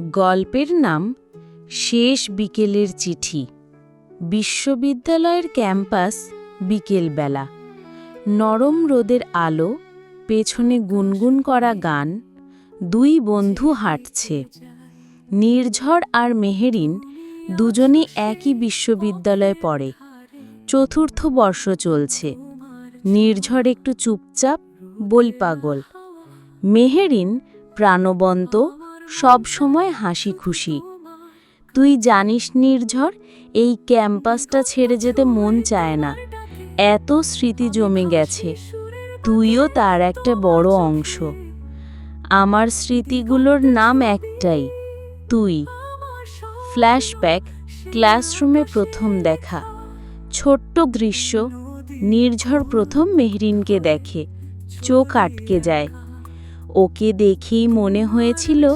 গল্পের নাম শেষ বিকেলের চিঠি। বিশ্ববিদ্যালয়ের ক্যাম্পাস বিকেলবেলা। নরম রোদের আলো, পেছনে গুনগুন করা গান, দুই বন্ধু হাঁটছে। নির্ঝর আর মেহেরিন দুজনে একই বিশ্ববিদ্যালয়ে পড়ে। চতুর্থ বর্ষ চলছে। নির্ঝর একটু চুপচাপ বই পাগল মেহেরিন প্রাণবন্ত সবসময় হাসি খুশি। তুই জানিস নির্ঝর, এই ক্যাম্পাসটা ছেড়ে যেতে মন চায় না। এত স্মৃতি জমে গেছে। তুইও তার একটা বড় অংশ। আমার স্মৃতিগুলোর নাম একটাই, তুই। ফ্ল্যাশব্যাক, ক্লাসরুমে প্রথম দেখা। ছোট্ট দৃশ্য, নির্ঝর প্রথম মেহরিনকে দেখে। চোখ আটকে যায়। ওকে দেখেই মনে হয়েছিল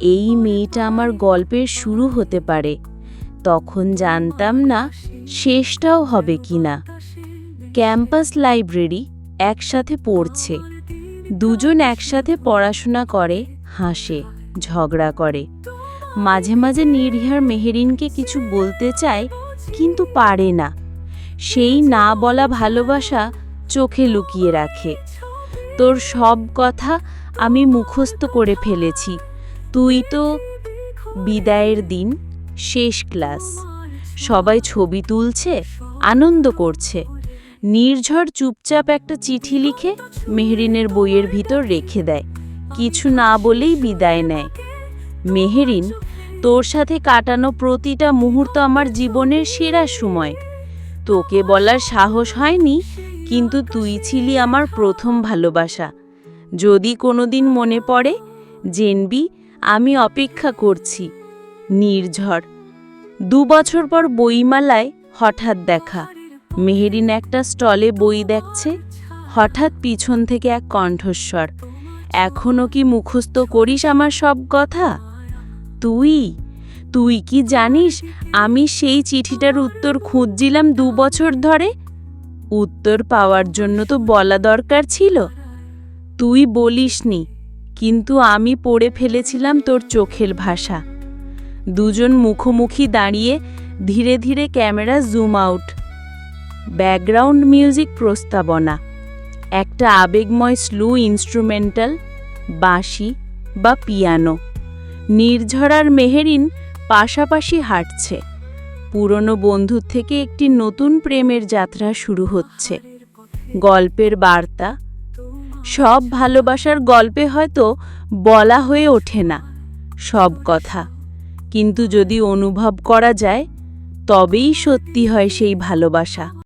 এই মেয়েটা আমার গল্পের শুরু হতে পারে। তখন জানতাম না শেষটাও হবে কি না। ক্যাম্পাস লাইব্রেরি একসাথে পড়ছে। দুজন একসাথে পড়াশোনা করে, হাসে, ঝগড়া করে। মাঝে মাঝে নির্ঝর মেহেরিনকে কিছু বলতে চায়, কিন্তু পারে না। সেই না বলা ভালোবাসা চোখে লুকিয়ে রাখে। তোর সব কথা আমি মুখস্থ করে ফেলেছি। তুই তো বিদায়ের দিন শেষ ক্লাস। সবাই ছবি তুলছে, আনন্দ করছে। নির্ঝর চুপচাপ একটা চিঠি লিখে মেহরিনের বইয়ের ভিতর রেখে দেয়। কিছু না বলেই বিদায় নেয়। মেহেরিন, তোর সাথে কাটানো প্রতিটা মুহূর্ত আমার জীবনের সেরা সময়। তোকে বলার সাহস হয়নি, কিন্তু তুই ছিলি আমার প্রথম ভালোবাসা। যদি কোনোদিন মনে পড়ে, জেনবি আমি অপেক্ষা করছি। নির্ঝর। দু বছর পর বইমালায় হঠাৎ দেখা। মেহেরিন একটা স্টলে বই দেখছে। হঠাৎ পিছন থেকে এক কণ্ঠস্বর। এখনও কি মুখস্থ করিস আমার সব কথা? তুই? তুই কি জানিস? আমি সেই চিঠিটার উত্তর খুঁজছিলাম দু বছর ধরে। উত্তর পাওয়ার জন্য তো বলা দরকার ছিল। তুই বলিসনি কিন্তু আমি পড়ে ফেলেছিলাম তোর চোখের ভাষা। দুজন মুখোমুখি দাঁড়িয়ে ধীরে ধীরে camera zoom out. Background music প্রস্তাবনা। একটা আবেগময় স্লো ইনস্ট্রুমেন্টাল, বাঁশি বা পিয়ানো। নির্ঝরার মেহেরিন পাশাপাশি হাঁটছে। পুরনো বন্ধুর থেকে একটি নতুন প্রেমের যাত্রা শুরু হচ্ছে। গল্পের বার্তা সব ভালোবাসার গল্পে হয়তো বলা হয়ে ওঠে না সব কথা। কিন্তু যদি অনুভব করা যায়, তবেই সত্যি হয় সেই ভালোবাসা।